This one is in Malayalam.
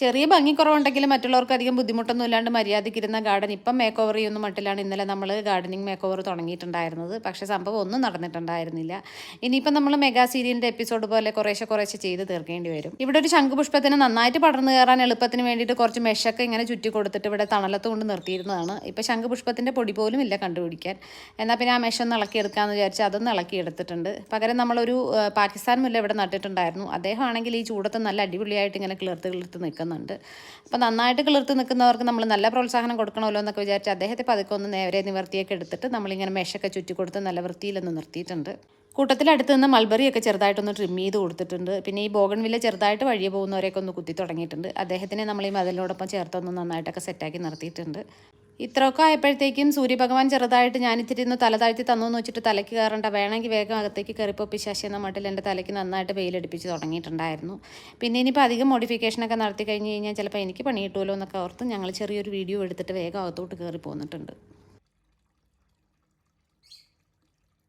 ചെറിയ ഭംഗിക്കുറവുണ്ടെങ്കിലും മറ്റുള്ളവർക്ക് അധികം ബുദ്ധിമുട്ടൊന്നും ഇല്ലാണ്ട് മര്യാദയ്ക്കിരുന്ന ഗാർഡൻ ഇപ്പം മേക്ക് ഓവർ ചെയ്യുന്ന മട്ടിലാണ് ഇന്നലെ നമ്മൾ ഗാർഡനിങ് മേക്ക് ഓവർ തുടങ്ങിയിട്ടുണ്ടായിരുന്നത്. പക്ഷേ സംഭവം ഒന്നും നടന്നിട്ടുണ്ടായിരുന്നില്ല. ഇനിയിപ്പം നമ്മൾ മെഗാ സീരിയലിന്റെ എപ്പിസോഡ് പോലെ കുറേശ്ശെ കുറേശ്ശെ ചെയ്ത് തീർക്കേണ്ടി വരും. ഇവിടെ ഒരു ശംഖുപുഷ്പത്തിന് നന്നായിട്ട് പടർന്നു കയറാൻ എളുപ്പത്തിന് വേണ്ടിയിട്ട് കുറച്ച് മെഷൊക്കെ ഇങ്ങനെ ചുറ്റി കൊടുത്തിട്ട് ഇവിടെ തണലത്ത് കൊണ്ട് നിർത്തിയിരുന്നതാണ്. ഇപ്പം ശംഖുപുഷ്പത്തിന്റെ പൊടി പോലും ഇല്ല കണ്ടുപിടിക്കാൻ. എന്നാൽ പിന്നെ ആ മെഷൊന്ന് ഇളക്കിയെടുക്കാമെന്ന് വിചാരിച്ച് അതൊന്ന് ഇളക്കിയെടുത്തിട്ടുണ്ട് പകരം നമ്മളൊരു പാകിസ്ഥാൻ മുല്ല ഇവിടെ നട്ടിട്ടുണ്ടായിരുന്നു. അദ്ദേഹമാണെങ്കിൽ ഈ ചൂടത്ത് നല്ല അടിപൊളിയായിട്ട് ഇങ്ങനെ കിളിർത്ത് കിളിർത്ത് നിൽക്കുന്നുണ്ട്. അപ്പോൾ നന്നായിട്ട് കിളിർത്ത് നിൽക്കുന്നവർക്ക് നമ്മൾ നല്ല പ്രോത്സാഹനം കൊടുക്കണമല്ലോ എന്നൊക്കെ വിചാരിച്ച് അദ്ദേഹത്തെ പതുക്കെ ഒന്ന് നേരെ നിവർത്തിയൊക്കെ എടുത്തിട്ട് നമ്മളിങ്ങനെ മെഷൊക്കെ ചുറ്റി കൊടുത്ത് നല്ല വൃത്തിയിലൊന്ന് നിർത്തിയിട്ടുണ്ട്. കൂട്ടത്തിൽ അടുത്ത് നിന്ന് മൾബറിയൊക്കെ ചെറുതായിട്ടൊന്ന് ട്രിം ചെയ്ത് കൊടുത്തിട്ടുണ്ട്. പിന്നെ ഈ ബോഗൺവില്ല ചെറുതായിട്ട് വഴിയെ പോകുന്നവരെയൊക്കെ ഒന്ന് കുത്തി തുടങ്ങിയിട്ടുണ്ട്. അദ്ദേഹത്തിനെ നമ്മൾ ഈ മതിലിനോടൊപ്പം ചേർത്തൊന്ന് നന്നായിട്ടൊക്കെ സെറ്റാക്കി നിർത്തിയിട്ടുണ്ട്. ഇത്രയൊക്കെ ആയപ്പോഴത്തേക്കും സൂര്യഭഗവാൻ ചെറുതായിട്ട് ഇത്തിരി ഒന്ന് തല താഴ്ത്തി തന്നു എന്ന് വെച്ചിട്ട് തലയ്ക്ക് കയറണ്ട. വേണമെങ്കിൽ വേഗം അകത്തേക്ക് കയറിപ്പോൾ പിശാശി എന്ന മട്ടിൽ എന്റെ തലയ്ക്ക് നന്നായിട്ട് വെയിലടിപ്പിച്ച് തുടങ്ങിയിട്ടുണ്ടായിരുന്നു. പിന്നെ ഇനിയിപ്പോൾ അധികം മോഡിഫിക്കേഷനൊക്കെ നടത്തി കഴിഞ്ഞ് കഴിഞ്ഞാൽ ചിലപ്പോൾ എനിക്ക് പണി കിട്ടുമല്ലോ എന്നൊക്കെ ഓർത്ത് ഞങ്ങൾ ചെറിയൊരു വീഡിയോ എടുത്തിട്ട് വേഗം അകത്തോട്ട് കയറി പോന്നിട്ടുണ്ട്.